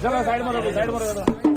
ચલો સાઈડમાં રહો સાઈડમાં રહો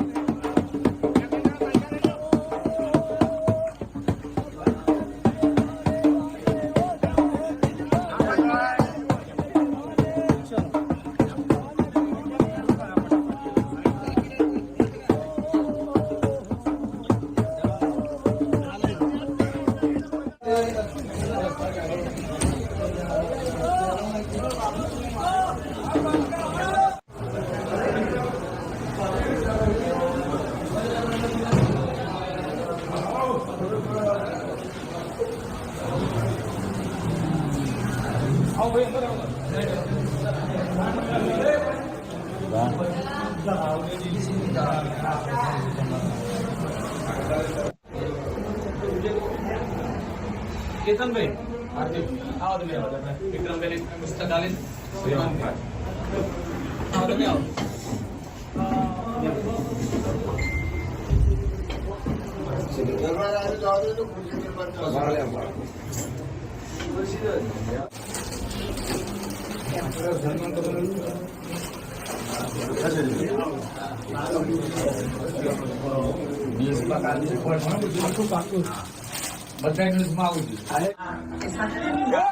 કેતનભાઈ હાર્દિક આવો તમે આવો તમે વિક્રમભાઈ પુસ્તકાલય આવો તમે આવો. બધા ન્યૂઝમાં આવું છું.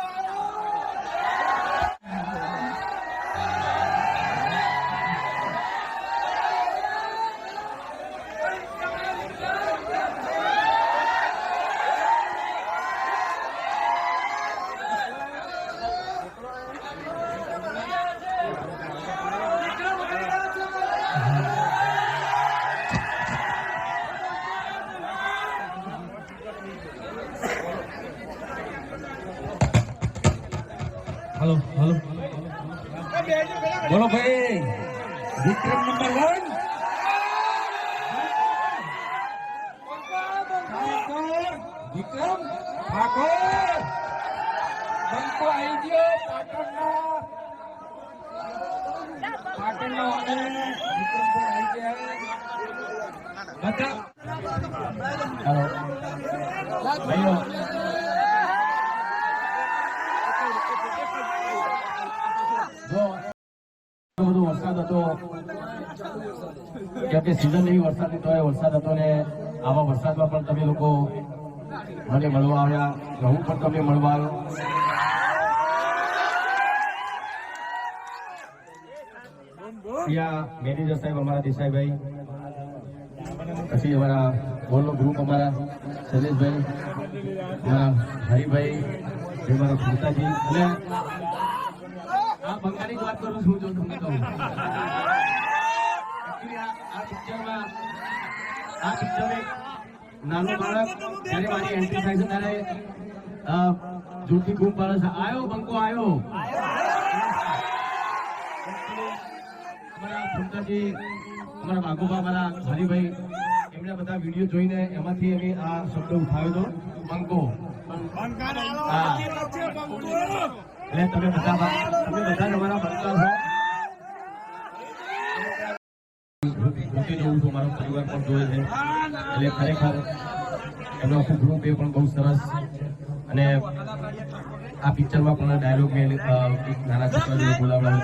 બોલો ભાઈ, વિક્રમ નંબર વન. વિક્રમ, ઠાકોર. બંકો આવી ગયો, પાટણના. પાટણના વાળાને વિક્રમ પણ આવી ગયા. બધા. ભાઈઓ. બધો વરસાદ હતો. કેમ કે સિઝન એવી વરસાદ તો એ વરસાદ હતો ને આવા વરસાદમાં પણ તમે લોકો મને મળવા આવ્યા. હું પણ તમને મળવા આવ્યો. ત્યાં મેનેજર સાહેબ અમારા દેસાઈભાઈ, પછી અમારા બોલનો ગ્રુપ અમારા શૈલેષભાઈ, અમારા હરિભાઈ અમારા મારા ભૂતાજી અને બંગાળી જ વાત કરું છું જો તમને કહું. આ પિક્ચરમાં આ પિક્ચરમાં નાનું બાળક જ્યારે મારી એન્ટ્રી થાય છે ત્યારે અ, ખૂબ બૂમ આવ્યો આયો બંકો આવ્યો અમારા ભૂતાજી અમારા બાગોબા મારા હરિભાઈ એમણે બધા વીડિયો જોઈને એમાંથી અમે આ શબ્દ ઉઠાવ્યો હતો બંકો. હા. એટલે તમે બધા તમે બધા તમારા બંકા છો પરિવાર પણ જોવે છે. એટલે ખરેખર એમનો આખું ગ્રુપ એ પણ બહુ સરસ અને આ પિક્ચરમાં પણ ડાયલોગ મેં નાના છોકરા બોલાવડાવ્યો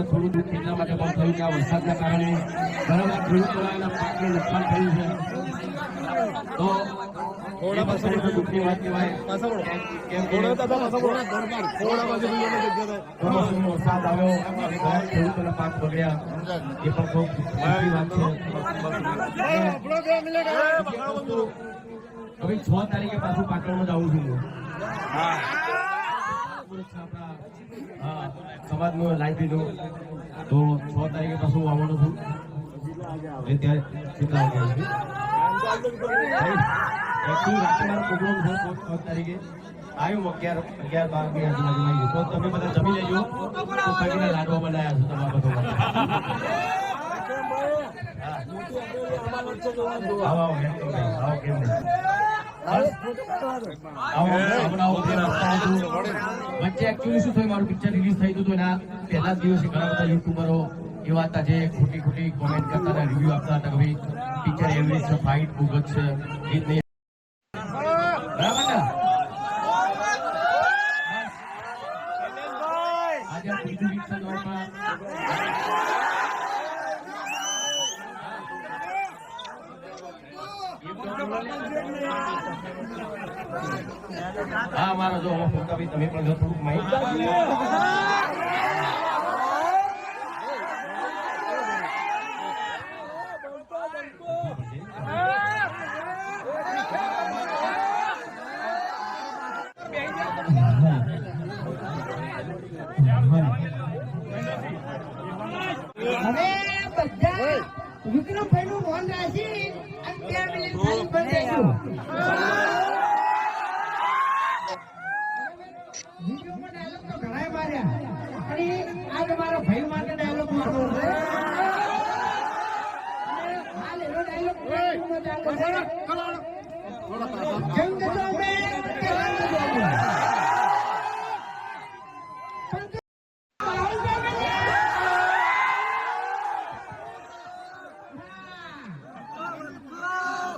અમે થોડું દુઃખ એટલા માટે પણ થયું કે આ વરસાદના કારણે ઘણા ખેડૂતોના પાકને નુકસાન થયું છે. તો પણ ખરેખર દુઃખની વાત કહેવાય. કેમ વરસાદ આવ્યો. ઘણા ખેડૂતોના પાક બગડ્યા. એ પણ ખૂબ દુઃખની વાત છે. હવે છ તારીખે પાછું પાટણમાં જવું છું સમાજનું લાઈફ દીધું. તો છ તારીખે પાછું આવવાનું છું. એટલે ત્યારે કેટલા વાગે તારીખે. આવ્યું અગિયાર અગિયાર, બાર, બે તો તમે બધા જમી લેજો. તો બાકીના લાડવા બનાવ્યા છો તમારા બધા. આવો આવો વચ્ચે એકચ્યુઅલી શું થયું? મારું પિક્ચર રિલીઝ થઈ ગયું એના પહેલા જ દિવસે ઘણા બધા યુટ્યુબરો એવા હતા જે ખોટી ખોટી કોમેન્ટ કરતા હતા રિવ્યુ આપતા હતા કે ભાઈ પિક્ચર એવરેજ છે ફાઇટ બહુ છે નહીં. બરાબર ને આજે આ ત્રીજું ગીત છે તમારા હા મારા જો કવિ તમે પણ થોડુંક માહિતી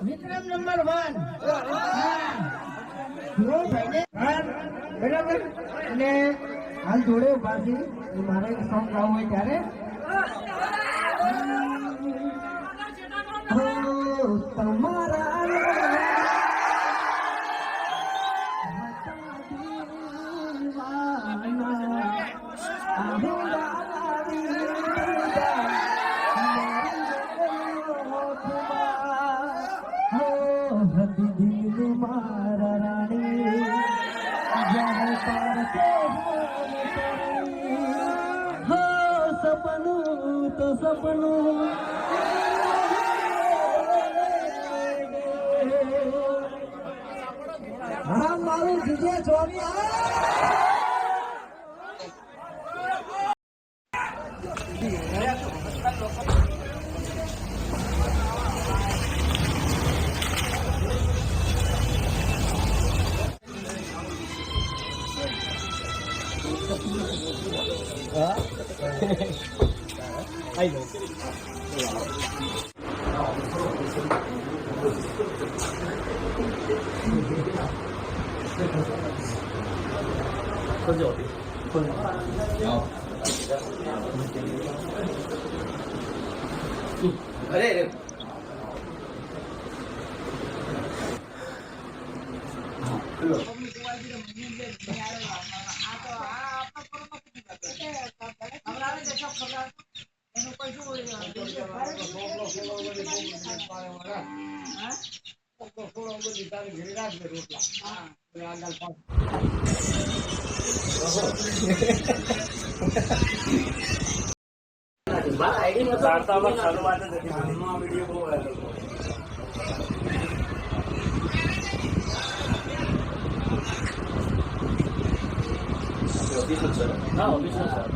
વિક્રમ નંબર બરાબર. અને હાલ જોડે ઊભા છે. મારે સોંગ ગાવું હોય ત્યારે. હા મારું જીજે ચોરી વાર્તામાં શરૂઆત જ હતી હાલમાં વીડિયો બહુ વાયરલ થયો. હા ઓફિસર સર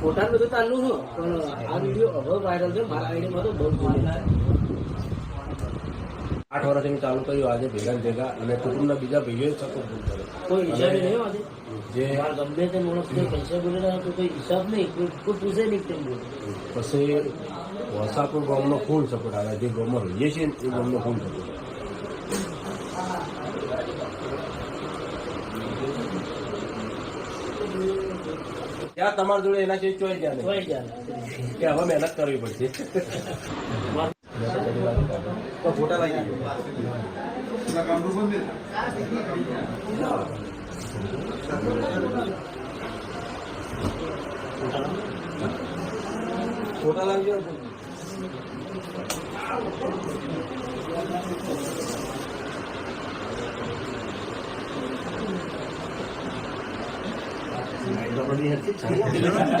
ફોટા બધું ચાલુ છે પણ આ વીડિયો હવે વાયરલ છે મારા આઈડીમાં તો બહુ જોયેલા આઠ વર્ષથી ચાલુ કર્યું આજે ભેગા ભેગા અને કુટુંબના બીજા ભાઈઓએ સપોર્ટ કર્યો. કોઈ હિસાબ નહીં આજે? જે ગમે તે માણસ પૈસા બોલે તો કોઈ હિસાબ નહીં કોઈ પૂછે નહીં તેમ પછી વસાપુર ગામનો ફૂલ સપોર્ટ આવે જે ગામમાં રહીએ છીએ એ ગામનો ફૂલ સપોર્ટ ત્યાં તમારા જોડે એના જે ચોઈ ગયા કે હવે મહેનત કરવી પડશે. તો ફોટા લાગી ફોટા લાગી તો બધી હરખી જ છે.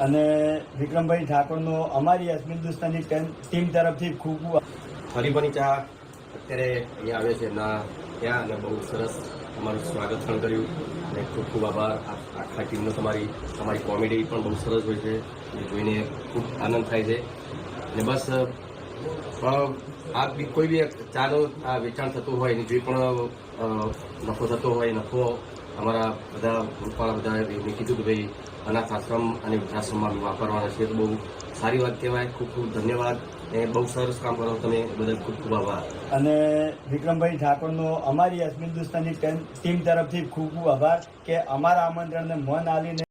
અને વિક્રમભાઈ ઠાકોરનો અમારી અસ્મિત હિન્દુસ્તાની ટીમ તરફથી ખૂબ ખૂબ હરિભની ચા અત્યારે અહીંયા આવે છે, ના, ત્યાં અને બહુ સરસ તમારું સ્વાગત પણ કર્યું અને ખૂબ ખૂબ આભાર. આખા ટીમનો તમારી તમારી કોમેડી પણ બહુ સરસ હોય છે. એ જોઈને ખૂબ આનંદ થાય છે. અને બસ આ બી કોઈ બી એક આ વેચાણ થતું હોય એની જે પણ નફો થતો હોય, નફો અમારા બધા ગ્રુપવાળા બધા એમને કીધું કે ભાઈ અનાથ આશ્રમ અને વૃદ્ધાશ્રમમાં વાપરવાના છે. તો બહુ સારી વાત કહેવાય. ખૂબ ખૂબ ધન્યવાદ. એ બહુ સરસ કામ કરો તમે બદલ ખૂબ ખૂબ આભાર. અને વિક્રમભાઈ ઠાકોરનો અમારી અસ્મિત હિન્દુસ્તાની ટીમ તરફથી ખૂબ ખૂબ આભાર કે અમારા આમંત્રણને મન આલીને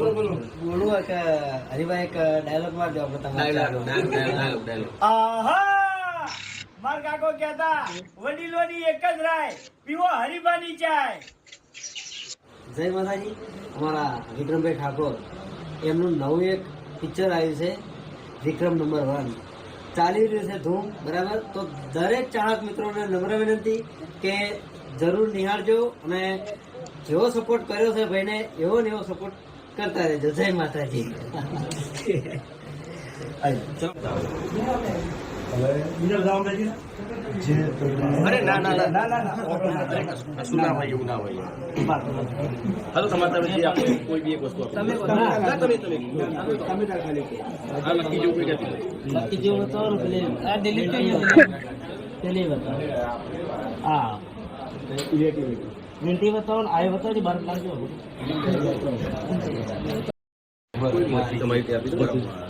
બોલું કે હરિભાઈ એક ડાયલોગમાં જો ડાયલોગ ડાયલોગ ડાયલોગ આહા! માર કાકો કહેતા વડીલોની એક જ રાય પીવો હરિભાની ચાય. જય માતાજી અમારા વિક્રમભાઈ ઠાકોર એમનું નવું એક પિક્ચર આવ્યું છે વિક્રમ નંબર વન. ચાલી રહ્યું છે ધૂમ બરાબર? તો દરેક ચાહક મિત્રોને નમ્ર વિનંતી કે જરૂર નિહાળજો અને જેવો સપોર્ટ કર્યો છે ભાઈને એવો ને એવો સપોર્ટ કરતા રહેજો. જય માતાજી. પેલી બતાવો ને આ બતાવો બાર લાગજો તમારી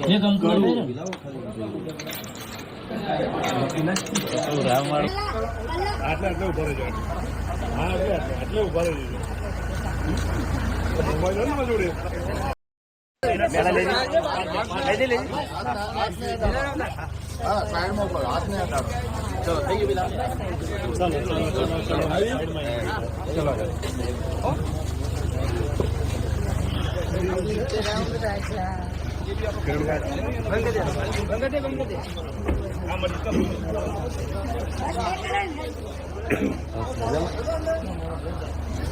જે કંપની આટલે આટલે ઊભા રહેજો. આટલે આટલે ઊભા રહેજો. ચલો